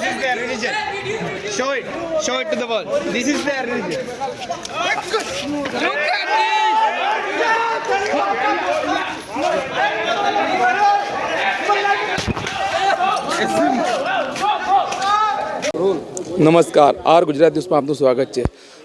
This is their religion. Show it. Show it to the world. This is their religion. Look at this. નમસ્કાર R Gujarat ન્યૂઝમાં આપનું સ્વાગત છે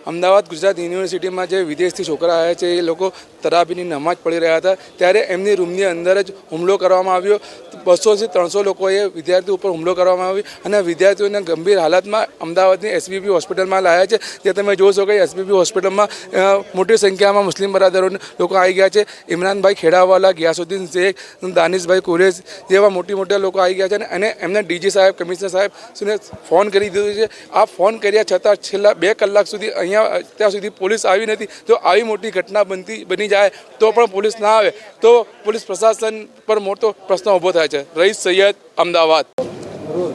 અમદાવાદ ગુજરાત યુનિવર્સિટીમાં જે વિદેશથી છોકરા આવ્યા છે, એ લોકો તરાબીની નમાજ પડી રહ્યા હતા. ત્યારે એમની રૂમની અંદર જ હુમલો કરવામાં આવ્યો. બસોથી ત્રણસો લોકોએ વિદ્યાર્થીઓ ઉપર હુમલો કરવામાં આવ્યો અને વિદ્યાર્થીઓને ગંભીર હાલતમાં અમદાવાદની એસબીપી હોસ્પિટલમાં લાવ્યા છે. જે તમે જોશો કે એસબીપી હોસ્પિટલમાં મોટી સંખ્યામાં મુસ્લિમ બરાદરો લોકો આવી ગયા છે. ઇમરાનભાઈ ખેડાવાલા, ગિયાસુદ્દીન શેખ, દાનિશભાઈ કુરેશ જેવા મોટી મોટા લોકો આવી ગયા છે અને- એમને ડીજી સાહેબ, કમિશનર સાહેબ ફોન કરી દીધો છે. આ ફોન કર્યા છતાં છેલ્લા બે કલાક સુધી અહીંયા ત્યાં સુધી પોલીસ આવી નથી. જો આવી મોટી ઘટના બનતી બની જાય તો પણ પોલીસ ના આવે. તો પોલીસ પ્રશાસન પર મોટો પ્રશ્ન ઊભો થાય છે. રઈસ સૈયદ અમદાવાદ.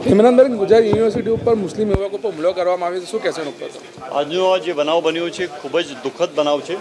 હિમનંદન ગુજરાત યુનિવર્સિટી ઉપર મુસ્લિમ યુવકો પર હુમલો કરવામાં આવ્યો છે. શું કહેશે ઉપર? આજનો આ જે બનાવ બન્યો છે ખૂબ જ દુઃખદ બનાવ છે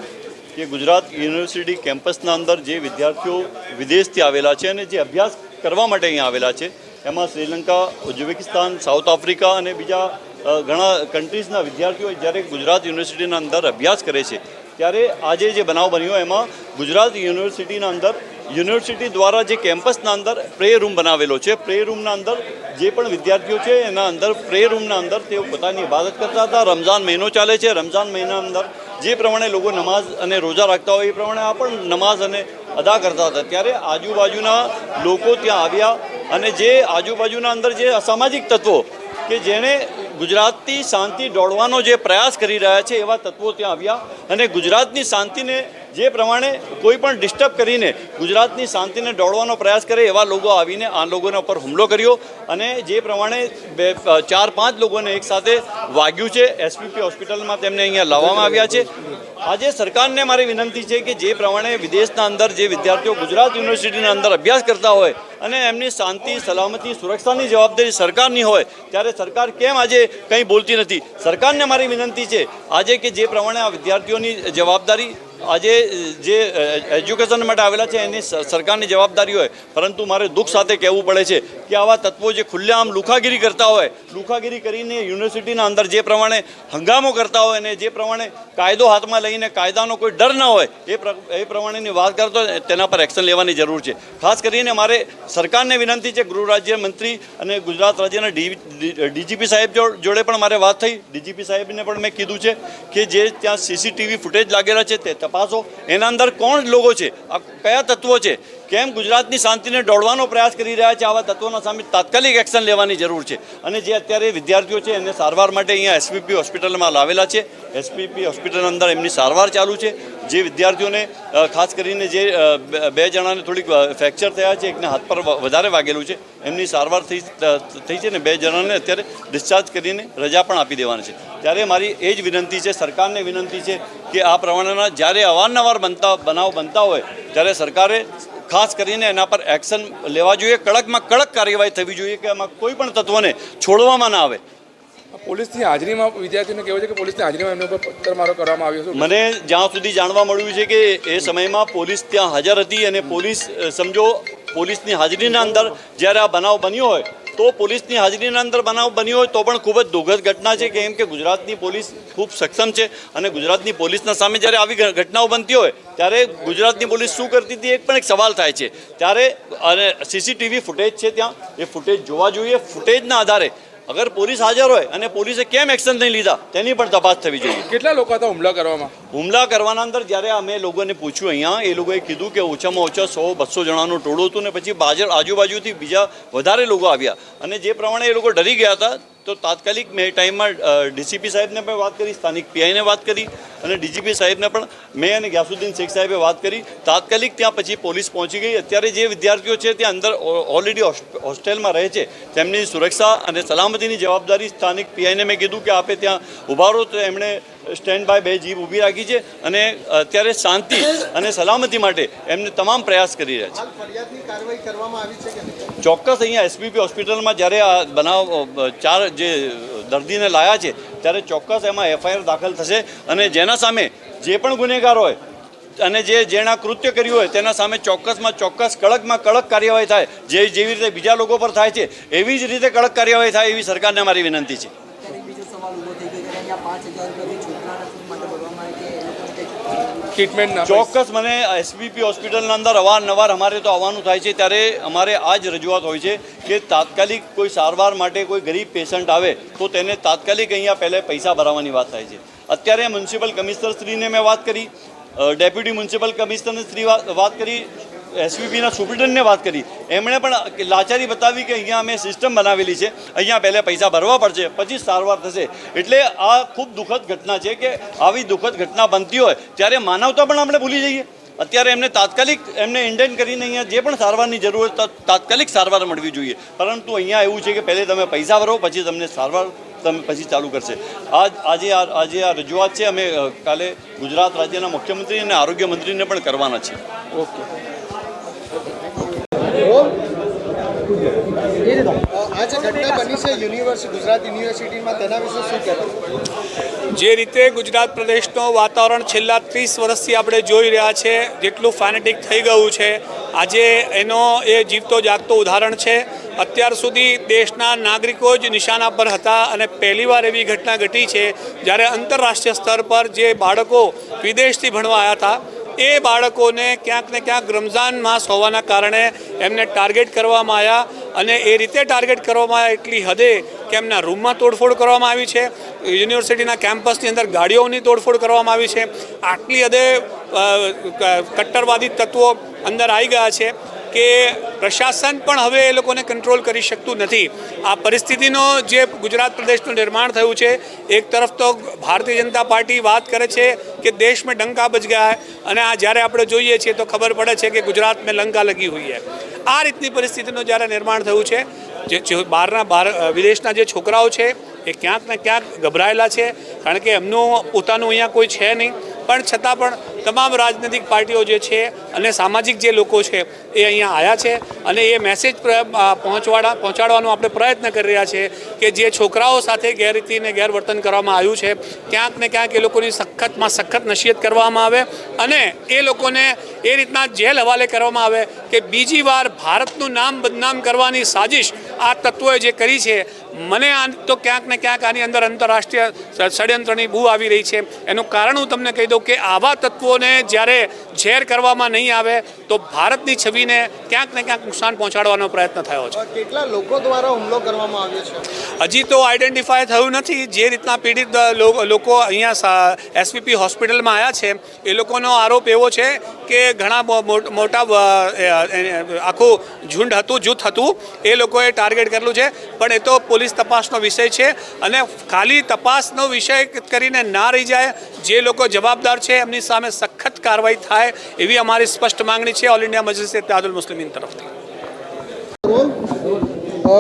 કે ગુજરાત યુનિવર્સિટી કેમ્પસના અંદર જે વિદ્યાર્થીઓ વિદેશથી આવેલા છે અને જે અભ્યાસ કરવા માટે અહીંયા આવેલા છે એમાં શ્રીલંકા ઉઝબેકિસ્તાન સાઉથ આફ્રિકા અને બીજા ઘણા કન્ટ્રીઝના વિદ્યાર્થીઓ જ્યારે ગુજરાત યુનિવર્સિટીના અંદર અભ્યાસ કરે છે, ત્યારે આજે જે બનાવ બન્યો એમાં ગુજરાત યુનિવર્સિટીના અંદર યુનિવર્સિટી દ્વારા જે કેમ્પસના અંદર પ્રે રૂમ બનાવેલો છે. પ્રે રૂમના અંદર જે પણ વિદ્યાર્થીઓ છે, એના અંદર પ્રે રૂમના અંદર તેઓ પોતાની ઇબાદત કરતા હતા. રમઝાન મહિનો ચાલે છે. રમઝાન મહિના અંદર જે પ્રમાણે લોકો નમાઝ અને રોજા રાખતા હોય એ પ્રમાણે આ પણ નમાઝ અને અદા કરતા હતા. ત્યારે આજુબાજુના લોકો ત્યાં આવ્યા અને જે આજુબાજુના અંદર જે અસામાજિક તત્વો કે જેણે ગુજરાતની શાંતિ દોડવાનો જે પ્રયાસ કરી રહ્યા છે એવા તત્વો ત્યાં આવ્યા અને ગુજરાતની શાંતિને જે પ્રમાણે કોઈ પણ ડિસ્ટર્બ કરીને ગુજરાતની શાંતિને દોડવાનો પ્રયાસ કરે એવા લોકો આવીને આ લોકોના ઉપર હુમલો કર્યો અને જે પ્રમાણે બે ચાર, પાંચ લોકોને એકસાથે વાગ્યું છે. એસપીપી હોસ્પિટલમાં તેમને અહીંયા લાવવામાં આવ્યા છે. આજે સરકારને મારી વિનંતી છે કે જે પ્રમાણે વિદેશના અંદર જે વિદ્યાર્થીઓ ગુજરાત યુનિવર્સિટીના અંદર અભ્યાસ કરતા હોય અને એમની શાંતિ, સલામતી, સુરક્ષાની જવાબદારી સરકારની હોય, ત્યારે સરકાર કેમ આજે કંઈ બોલતી નથી? સરકારને મારી વિનંતી છે, આજે કે જે પ્રમાણે આ વિદ્યાર્થીઓની જવાબદારી આજે જે એજ્યુકેશન માટે આવેલા છે, એની સરકારની જવાબદારી હોય, પરંતુ મારે દુઃખ સાથે કહેવું પડે છે કે આવા તત્વો જે ખુલ્લેઆમ લુખાગીરી કરતા હોય, લુખાગીરી કરીને યુનિવર્સિટીના અંદર જે પ્રમાણે હંગામો કરતા હોય અને જે પ્રમાણે કાયદો હાથમાં લઈને કાયદાનો કોઈ ડર ન હોય, એ એ પ્રમાણેની વાત કરતો તેના પર એક્શન લેવાની જરૂર છે. ખાસ કરીને મારે સરકારને વિનંતી છે, ગૃહ રાજ્ય મંત્રી અને ગુજરાત રાજ્યના ડીજીપી સાહેબ જોડે પણ મારે વાત થઈ. ડીજીપી સાહેબને પણ મેં કીધું છે કે જે ત્યાં સીસીટીવી ફૂટેજ લાગેલા છે, તે તપાસો. એના અંદર કોણ લોકો છે? કયા તત્વો છે? કેમ ગુજરાતની શાંતિને દોડવાનો પ્રયાસ કરી રહ્યા છે? આવા તત્વોના સામે તાત્કાલિક એક્શન લેવાની જરૂર છે. અને જે અત્યારે વિદ્યાર્થીઓ છે, એને સારવાર માટે અહીંયા એસપીપી હોસ્પિટલમાં લાવેલા છે. એસપીપી હોસ્પિટલ અંદર એમની સારવાર ચાલુ છે. જે વિદ્યાર્થીઓને ખાસ કરીને જે બે જણાને થોડીક ફ્રેક્ચર થયા છે, એકને હાથ પર વધારે વાગેલું છે. એમની સારવાર થઈ થઈ છે ને બે જણાને અત્યારે ડિસ્ચાર્જ કરીને રજા પણ આપી દેવાની છે. ત્યારે મારી એ જ વિનંતી છે, સરકારને વિનંતી છે કે આ પ્રમાણેના જ્યારે અવારનવાર બનતા બનાવ બનતા હોય ત્યારે સરકારે ખાસ કરીને એના પર એક્શન લેવા જોઈએ. કડકમાં કડક કાર્યવાહી થવી જોઈએ કે એમાં કોઈ પણ તત્વને છોડવામાં ના આવે. પોલીસની હાજરીમાં વિદ્યાર્થીઓને કહેવું છે કે પોલીસની હાજરીમાં એમના ઉપર પથ્થરમારો કરવામાં આવ્યો છે. મને જ્યાં સુધી જાણવા મળ્યું છે કે એ સમયમાં પોલીસ ત્યાં હાજર હતી અને પોલીસ સમજો પોલીસની હાજરીના અંદર જ્યારે આ બનાવ બન્યો હોય તો પોલીસની હાજરીના અંદર બનાવ બન્યો હોય તો પણ ખૂબ જ દુઃખદ ઘટના છે કેમ કે ગુજરાતની પોલીસ ખૂબ સક્ષમ છે અને ગુજરાતની પોલીસના સામે જ્યારે આવી ઘટનાઓ બનતી હોય ત્યારે ગુજરાતની પોલીસ શું કરતી હતી એક પણ એક સવાલ થાય છે. ત્યારે અને સીસીટીવી ફૂટેજ છે ત્યાં. એ ફૂટેજ જોવા જોઈએ. ફૂટેજના આધારે અગર પોલીસ હાજર હોય અને પોલીસે કેમ એક્શન નહીં લીધા તેની પણ તપાસ થવી જોઈએ. કેટલા લોકો હતા હુમલા કરવામાં? હુમલા કરવાના અંદર જ્યારે અમે લોકોને પૂછ્યું અહીંયા એ લોકોએ કીધું કે ઓછામાં ઓછા સો બસો જણાનું ટોળું હતું ને પછી બાજર આજુબાજુથી બીજા વધારે લોકો આવ્યા. અને જે પ્રમાણે એ લોકો ડરી ગયા હતા તો તાત્કાલિક મેં ટાઈમમાં ડીસીપી સાહેબને પણ વાત કરી, સ્થાનિક પીઆઈને વાત કરી અને ડીજીપી સાહેબને પણ મેં અને ગ્યાસુદ્દીન શેખ સાહેબે વાત કરી. તાત્કાલિક ત્યાં પછી પોલીસ પહોંચી ગઈ. અત્યારે જે વિદ્યાર્થીઓ છે ત્યાં અંદર ઓલરેડી હોસ્ટેલમાં રહે છે. તેમની સુરક્ષા અને સલામતીની જવાબદારી સ્થાનિક પીઆઈને મેં કીધું કે આપે ત્યાં ઊભા રહો તો એમણે સ્ટેન્ડ બાય બે જીપ ઊભી રાખી છે અને અત્યારે શાંતિ અને સલામતી માટે એમને તમામ પ્રયાસ કરી રહ્યા છે. ચોક્કસ અહીંયા એસપીપી હોસ્પિટલમાં જ્યારે આ બનાવ ચાર જે દર્દીને લાયા છે ત્યારે ચોક્કસ એમાં એફઆઈઆર દાખલ થશે અને જેના સામે જે પણ ગુનેગાર હોય અને જે જેના કૃત્ય કર્યું હોય તેના સામે ચોક્કસમાં ચોક્કસ કડકમાં કડક કાર્યવાહી થાય જે જેવી રીતે બીજા લોકો પર થાય છે એવી જ રીતે કડક કાર્યવાહી થાય એવી સરકારને મારી વિનંતી છે. ટ્રીટમેન્ટ ચોક્કસ મને એસબીપી હોસ્પિટલના અંદર અવારનવાર અમારે તો આવવાનું થાય છે ત્યારે અમારે આ જ રજૂઆત હોય છે કે તાત્કાલિક કોઈ સારવાર માટે કોઈ ગરીબ પેશન્ટ આવે તો તેને તાત્કાલિક અહીંયા પહેલાં પૈસા ભરાવવાની વાત થાય છે. અત્યારે મ્યુનિસિપલ કમિશનર શ્રીને મેં વાત કરી ડેપ્યુટી મ્યુનિસિપલ કમિશનર શ્રી વાત કરી એસવીપીના સુપ્રિન્ટેન્ડન્ટને વાત કરી. એમણે પણ લાચારી બતાવી કે અહીંયા અમે સિસ્ટમ બનાવેલી છે. અહીંયા પહેલાં પૈસા ભરવા પડશે, પછી સારવાર થશે. એટલે આ ખૂબ દુઃખદ ઘટના છે કે આવી દુઃખદ ઘટના બનતી હોય ત્યારે માનવતા પણ આપણે ભૂલી જઈએ. અત્યારે એમને તાત્કાલિક એમને ઇન્ડેન કરીને અહીંયા જે પણ સારવારની જરૂર તાત્કાલિક સારવાર મળવી જોઈએ. પરંતુ અહીંયા એવું છે કે પહેલે તમે પૈસા ભરો, પછી તમને સારવાર તમે, પછી ચાલુ કરશે. આજ, આજે આ આજે આ રજૂઆત છે, અમે કાલે ગુજરાત રાજ્યના મુખ્યમંત્રી અને આરોગ્ય મંત્રીને પણ કરવાના છે. ઓકે. આ જે ઘટના યુનિવર્સિટી ગુજરાત યુનિવર્સિટીમાં. તેના શું કહેવાય જે રીતે ગુજરાત પ્રદેશનું વાતાવરણ છેલ્લા ત્રીસ વર્ષથી આપણે જોઈ રહ્યા છે, જેટલું ફેનેટિક થઈ ગયું છે. આજે એનો એ જીવતો જાગતો ઉદાહરણ છે. અત્યાર સુધી દેશના નાગરિકો જ નિશાના પર હતા અને પહેલીવાર એવી ઘટના ઘટી છે, જ્યારે આંતરરાષ્ટ્રીય સ્તર પર જે બાળકો વિદેશથી ભણવા આવ્યા હતા એ બાળકોને ક્યાંક ને ક્યાંક રમઝાન માસ હોવાના કારણે એમને ટાર્ગેટ કરવામાં આવ્યા અને એ રીતે ટાર્ગેટ કરવામાં આવ્યા એટલી હદે કે એમના રૂમમાં તોડફોડ કરવામાં આવી છે. યુનિવર્સિટીના કેમ્પસની અંદર ગાડીઓની તોડફોડ કરવામાં આવી છે. આટલી હદે કટ્ટરવાદી તત્વો અંદર આવી ગયા છે. કે પ્રશાસન પણ હવે એ લોકોને કંટ્રોલ કરી શકતું નથી. આ પરિસ્થિતિનો જે ગુજરાત પ્રદેશનું નિર્માણ થયું છે, એક તરફ તો ભારતીય જનતા પાર્ટી વાત કરે છે કે દેશ મેં ડંકા બજ ગયા અને આ જ્યારે આપણે જોઈએ છીએ તો ખબર પડે છે કે ગુજરાત મેં લંકા લગી હુઈ હૈ આ રીતની પરિસ્થિતિનું જ્યારે નિર્માણ થયું છે, જે બહારના બહાર વિદેશના જે છોકરાઓ છે એ ક્યાંક ને ક્યાંક ગભરાયેલા છે, કારણ કે એમનું, પોતાનું અહીંયા કોઈ છે નહીં. પણ છતાં પણ તમામ રાજનૈતિક પાર્ટીઓ જે છે અને સામાજિક જે લોકો છે એ અહીંયા આવ્યા છે અને એ મેસેજ પહોંચવાડા, પહોંચાડવાનો આપણે પ્રયત્ન કરી રહ્યા છે કે જે છોકરાઓ સાથે ગેરરીતિ અને ગેરવર્તન કરવામાં આવ્યું છે, ક્યાંક ને ક્યાંક એ લોકોની સખતમાં સખત નસીહત કરવામાં આવે અને એ લોકોને એ રીતના જેલ હવાલે કરવામાં આવે કે બીજી વાર ભારતનું નામ બદનામ કરવાની સાજિશ આ તત્વોએ જે કરી છે મને આ તો ક્યાંક ને ક્યાંક આની અંદર આંતરરાષ્ટ્રીય ષડયંત્રની બૂ આવી રહી છે. એનું કારણ હું તમને કહી દઉં કે આવા તત્વોને જ્યારે ઝેર કરવામાં નહીં આવે તો ભારતની છબીને ક્યાંક ને ક્યાંક નુકસાન પહોંચાડવાનો પ્રયત્ન થયો છે. કેટલા લોકો દ્વારા હુમલો કરવામાં આવ્યો છે? હજી તો આઈડેન્ટિફાય થયું નથી જે રીતના પીડિત લોકો અહીંયા એસપીપી હોસ્પિટલમાં આવ્યા છે. એ લોકોનો આરોપ એવો છે કે ઘણા મોટા આખું ઝુંડ હતું જૂથ હતું. એ લોકોએ ટાર્ગેટ કરેલું છે. પણ એ તો પોલીસ તપાસનો વિષય છે અને ખાલી તપાસનો વિષય કરીને ના રહી જાય જે લોકો જવાબદાર છે એમની સામે સખત કાર્યવાહી થાય એવી અમારી સ્પષ્ટ માંગણી છે. ઓલ ઇન્ડિયા મજલિસ ઇત્તેહાદુલ મુસ્લિમીન તરફથી.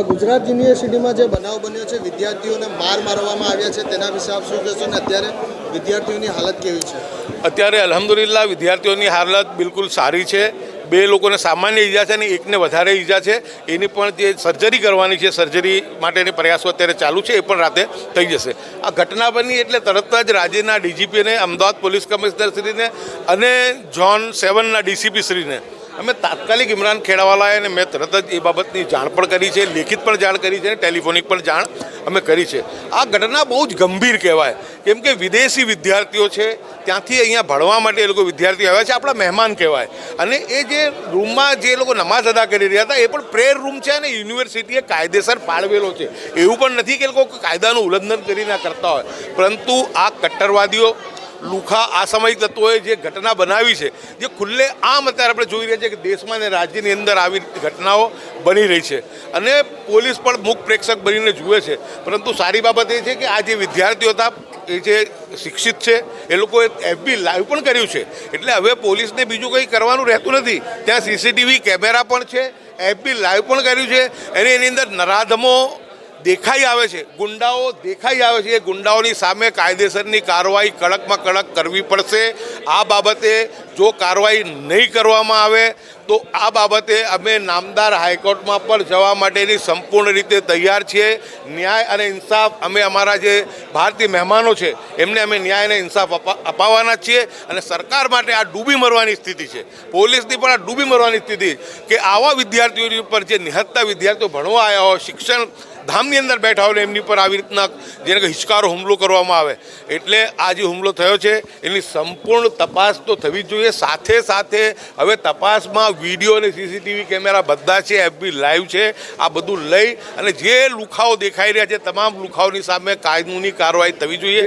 ગુજરાત યુનિવર્સિટીમાં જે બનાવ બન્યો છે વિદ્યાર્થીઓને માર મારવામાં આવ્યા છે તેના વિશે આપ શું કહેશો ને? અત્યારે વિદ્યાર્થીઓની હાલત કેવી છે? અત્યારે અલહમદુલિલ્લા વિદ્યાર્થીઓની હાલત બિલકુલ સારી છે. બે લોકોને સામાન્ય ઈજા છે અને એકને વધારે ઈજા છે. એની પણ જે સર્જરી કરવાની છે સર્જરી માટેની પ્રયાસો અત્યારે ચાલુ છે, એ પણ રાતે થઈ જશે. આ ઘટના બની એટલે તરત જ રાજ્યના ડીજીપીને, અમદાવાદ પોલીસ કમિશનર શ્રીને અને ઝોન સેવનના ડીસીપી શ્રીને અમે તાત્કાલિક ઇમરાન ખેડાવાલાએ અને મેં તરત જ એ બાબતની જાણ પણ કરી છે, લેખિત પણ જાણ કરી છે અને ટેલિફોનિક પણ જાણ અમે કરી છે. આ ઘટના બહુ જ ગંભીર કહેવાય. કેમ કે વિદેશી વિદ્યાર્થીઓ છે, ત્યાંથી અહીંયા ભણવા માટે એ લોકો વિદ્યાર્થીઓ આવ્યા છે, આપણા મહેમાન કહેવાય. અને એ જે રૂમમાં જે લોકો નમાઝ અદા કરી રહ્યા હતા, એ પણ પ્રેયર રૂમ છે અને યુનિવર્સિટીએ કાયદેસર ફાળવેલો છે. એવું પણ નથી કે લોકો કાયદાનું ઉલ્લંઘન કરીને કરતા હોય. પરંતુ આ કટ્ટરવાદીઓ લુખા અસામાયિક તત્વોએ જે ઘટના બનાવી છે, જે ખુલ્લે આમ અત્યારે આપણે જોઈ રહ્યા છીએ કે દેશમાં અને રાજ્યની અંદર આવી ઘટનાઓ બની રહી છે. અને પોલીસ પણ મુખ પ્રેક્ષક બનીને જુએ છે. પરંતુ સારી બાબત એ છે કે આ જે વિદ્યાર્થીઓ હતા, એ જે શિક્ષિત છે, એ લોકોએ એફબી લાઈવ પણ કર્યું છે. એટલે હવે પોલીસને બીજું કંઈ કરવાનું રહેતું નથી. ત્યાં સીસીટીવી કેમેરા પણ છે એફબી લાઈવ પણ કર્યું છે. એની એની અંદર નરાધમો દેખાઈ આવે છે. ગુંડાઓ દેખાઈ આવે છે. એ ગુંડાઓની સામે કાયદેસરની કાર્યવાહી કડકમાં કડક કરવી પડશે. આ બાબતે જો કાર્યવાહી નહીં કરવામાં આવે, તો આ બાબતે અમે નામદાર હાઈકોર્ટમાં પણ જવા માટેની સંપૂર્ણ રીતે તૈયાર છીએ. ન્યાય અને ઇન્સાફ અમે અમારા જે ભારતીય મહેમાનો છે, એમને અમે ન્યાય અને ઇન્સાફ અપા અપાવવાના છીએ અને સરકાર માટે આ ડૂબી મરવાની સ્થિતિ છે. પોલીસની પણ આ ડૂબી મરવાની સ્થિતિ કે આવા વિદ્યાર્થીઓની ઉપર જે નિહત્તા વિદ્યાર્થીઓ ભણવા આવ્યા હોય, શિક્ષણ ધામની અંદર બેઠા હોય એમની પર આવી રીતના જેને હિચકારો હુમલો કરવામાં આવે. એટલે આ જે હુમલો થયો છે, એની સંપૂર્ણ તપાસ તો થવી જોઈએ. સાથે સાથે હવે તપાસમાં વીડિયો અને સીસીટીવી કેમેરા બધા છે એફબી લાઈવ છે આ બધું લઈ અને જે લુખાઓ દેખાઈ રહ્યા છે તમામ લુખાઓની સામે કાયદોની કાર્યવાહી થવી જોઈએ.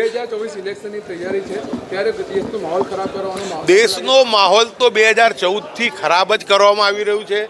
દેશનો માહોલ તો બે હજાર ચૌદથી ખરાબ જ કરવામાં આવી રહ્યું છે.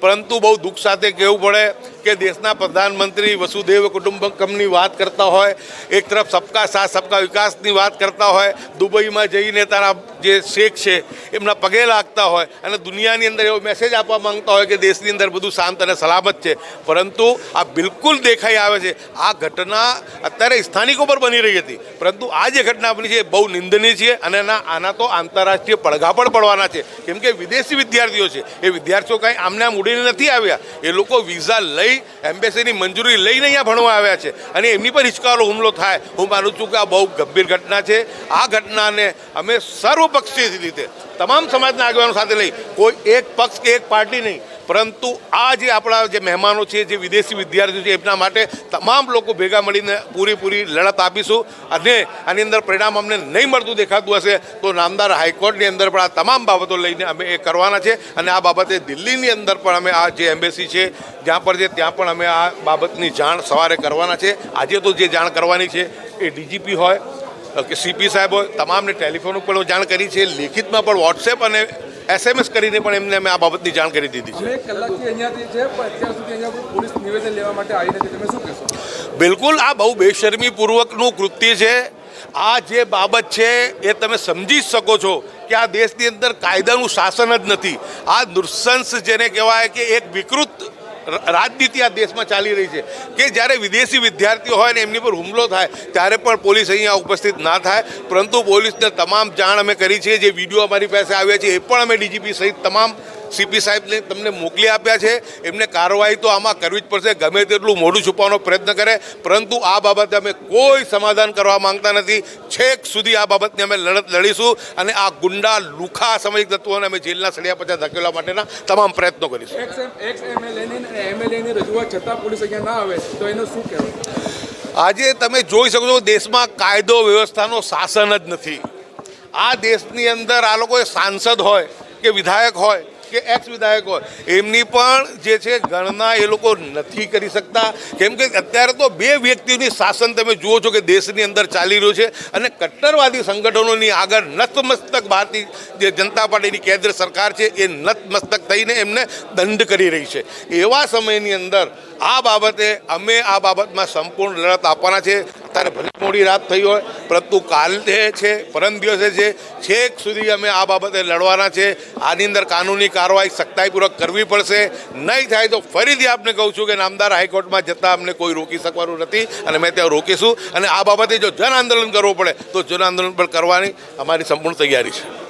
પરંતુ બહુ દુઃખ સાથે કહેવું પડે કે દેશના પ્રધાનમંત્રી વસુદેવ કુટુંબકમની વાત કરતા હોય, એક તરફ સબકા સાથ, સબકા વિકાસની વાત કરતા હોય, દુબઈમાં જઈને તારા જે શેખ છે એમના પગે લાગતા હોય અને દુનિયાની અંદર એવો મેસેજ આપવા માંગતા હોય કે દેશની અંદર બધું શાંત અને સલામત છે. પરંતુ આ બિલકુલ દેખાઈ આવે છે. આ ઘટના અત્યારે સ્થાનિકો પર બની રહી હતી. પરંતુ આ જે ઘટના બની છે એ બહુ નિંદનીય છે અને આના તો આંતરરાષ્ટ્રીય પડઘા પણ પડવાના છે. કેમ કે વિદેશી વિદ્યાર્થીઓ છે. એ વિદ્યાર્થીઓ કાંઈ આમને આમ ઉડીને નથી આવ્યા. એ લોકો વિઝા લઈ એમ્બેસીની મંજૂરી લઈને અહીંયા ભણવા આવ્યા છે. અને એમની પર હિચકારો હુમલો થાય. હું માનું છું કે આ બહુ ગંભીર ઘટના છે. આ ઘટનાને અમે સર્વપક્ષીય રીતે તમામ સમાજના આગેવાનો સાથે લઈ કોઈ એક પક્ષ કે એક પાર્ટી નહીં. પરંતુ આ જે આપણા જે મહેમાનો છે, જે વિદેશી વિદ્યાર્થીઓ છે, એમના માટે તમામ લોકો ભેગા મળીને પૂરેપૂરી લડત આપીશું. અને આની અંદર પરિણામ અમને નહીં મળતું દેખાતું હશે, તો નામદાર હાઈકોર્ટની અંદર પણ આ તમામ બાબતો લઈને અમે એ કરવાના છે. અને આ બાબતે દિલ્હીની અંદર પણ અમે આ જે એમ્બેસી છે, જ્યાં પર છે, ત્યાં પણ અમે આ બાબતની જાણ સવારે કરવાના છે. આજે તો જે જાણ કરવાની છે, એ ડીજીપી હોય કે સીપી સાહેબ તમામને ટેલિફોન ઉપર જાણ કરી છે લેખિતમાં પણ વોટ્સએપ અને એસએમએસ કરીને પણ એમને અમે આ બાબતની જાણ કરી દીધી છે. બિલકુલ આ બહુ બેશરમીપૂર્વકનું કૃત્ય છે. આ જે બાબત છે એ તમે સમજી શકો છો કે આ દેશની અંદર કાયદાનું શાસન જ નથી. આ નૃશંસ જેને કહેવાય કે એક વિકૃત રાજનીતિ આ દેશમાં ચાલી રહી છે. કે જ્યારે વિદેશી વિદ્યાર્થીઓ હોય ને એમની પર હુમલો થાય, ત્યારે પણ પોલીસ અહીંયા ઉપસ્થિત ના થાય. પરંતુ પોલીસને તમામ જાણ અમે કરી છે, જે વીડિયો અમારી પાસે આવ્યા છે, એ પણ અમે ડીજીપી સહિત તમામ સીપી સાહેબને તમને મોકલી આપ્યા છે. એમને કાર્યવાહી તો આમાં કરવી જ પડશે. ગમે તેટલું મોઢું છુપાવવાનો પ્રયત્ન કરે પરંતુ આ બાબતે અમે કોઈ સમાધાન કરવા માંગતા નથી. છેક સુધી આ બાબતની અમે લડત લડીશું અને આ ગુંડા લુખા સામાજિક તત્વોને અમે જેલના સળિયા પાછા ધકેલવા માટેના તમામ પ્રયત્નો કરીશું. એક્સ એક્સ એમએલએની અને એમએલએની રજૂઆત છતાં પોલીસ અહીંયા ના આવે તો એનું શું કહેવાય? આજે તમે જોઈ શકો છો દેશમાં કાયદો વ્યવસ્થાનો શાસન જ નથી. આ દેશની અંદર આ લોકો સાંસદ હોય કે વિધાયક હોય કે એક્સ વિધાયક એમની પણ જે છે ગણના એ લોકો નથી કરી શકતા. કેમ કે અત્યારે તો બે વ્યક્તિઓની શાસન તમે જુઓ છો કે દેશની અંદર ચાલી રહ્યું છે અને કટ્ટરવાદી સંગઠનોની આગળ નતમસ્તક ભારતીય જે જનતા પાર્ટીની કેન્દ્ર સરકાર છે એ નતમસ્તક થઈને એમને દંડ કરી રહી છે. એવા સમયની અંદર આ બાબતે અમે આ બાબતમાં સંપૂર્ણ લડત આપવાના છે. અત્યારે ભલે મોડી રાત થઈ હોય, પરંતુ કાલ છે, પરમ દિવસે છે છેક સુધી અમે આ બાબતે લડવાના છે. આની અંદર કાનૂની કાર્યવાહી સખ્તાઈપૂર્વક કરવી પડશે. નહીં થાય તો ફરીથી આપને કહું છું કે નામદાર હાઈકોર્ટમાં જતાં અમને કોઈ રોકી શકવાનું નથી અને મેં ત્યાં રોકીશું. અને આ બાબતે જો જન આંદોલન કરવું પડે, તો જન આંદોલન પણ કરવાની અમારી સંપૂર્ણ તૈયારી છે.